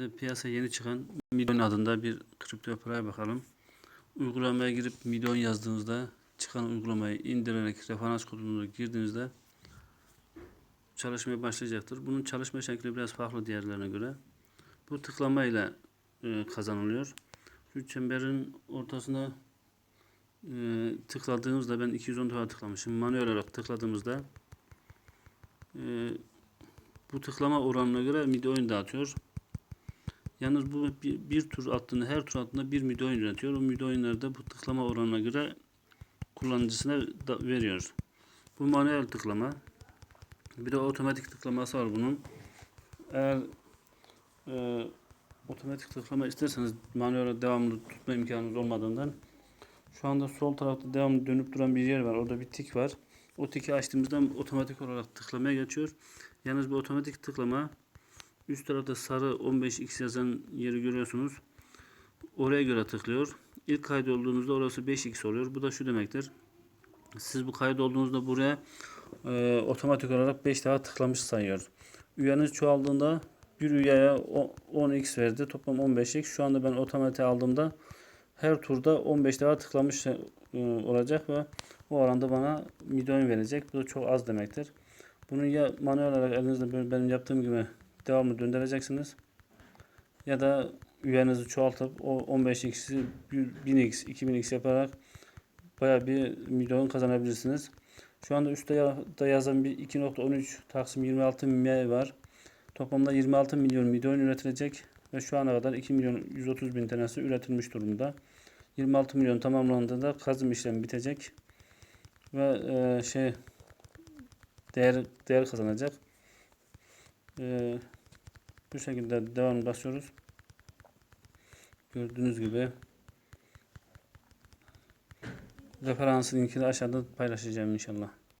de piyasa yeni çıkan Midon adında bir kripto paraya bakalım. Uygulamaya girip Midon yazdığınızda çıkan uygulamayı indirerek referans kodunu girdiğinizde çalışmaya başlayacaktır. Bunun çalışma şekli biraz farklı diğerlerine göre. Bu tıklamayla e, kazanılıyor. Şu çemberin ortasına e, tıkladığımızda ben 210 defa tıklamışım. Manuel olarak tıkladığımızda e, bu tıklama oranına göre midi oyun dağıtıyor. Yalnız bu bir, bir tur attığında her tur attığında bir midi oyun üretiyor. O midi oyunları bu tıklama oranına göre kullanıcısına da veriyor. Bu manuel tıklama. Bir de otomatik tıklaması var bunun. Eğer e, otomatik tıklama isterseniz manuel devamlı tutma imkanınız olmadığından şu anda sol tarafta devamlı dönüp duran bir yer var. Orada bir tik var. O tiki açtığımızda otomatik olarak tıklamaya geçiyor. Yalnız bu otomatik tıklama üst tarafta sarı 15x yazan yeri görüyorsunuz. Oraya göre tıklıyor. İlk kaydolduğunuzda orası 5x oluyor. Bu da şu demektir. Siz bu kaydolduğunuzda buraya e, otomatik olarak 5 defa tıklamış sayıyor. Üyeniz çoğaldığında bir üyeye o- 10x verdi. Toplam 15x. Şu anda ben otomatik aldığımda her turda 15 defa tıklamış e, olacak ve o oranda bana milyon verecek. Bu da çok az demektir. Bunu ya manuel olarak elinizde benim yaptığım gibi devamlı döndüreceksiniz. Ya da üyenizi çoğaltıp o 15x'i 1000x, 2000x yaparak bayağı bir milyon kazanabilirsiniz. Şu anda üstte da yazan bir 2.13 Taksim 26 milyon var. Toplamda 26 milyon milyon üretilecek ve şu ana kadar 2 milyon 130 bin tanesi üretilmiş durumda. 26 milyon tamamlandığında kazım işlemi bitecek ve e, şey değer değer kazanacak. E, bu şekilde devam basıyoruz. Gördüğünüz gibi referans linkini aşağıda paylaşacağım inşallah.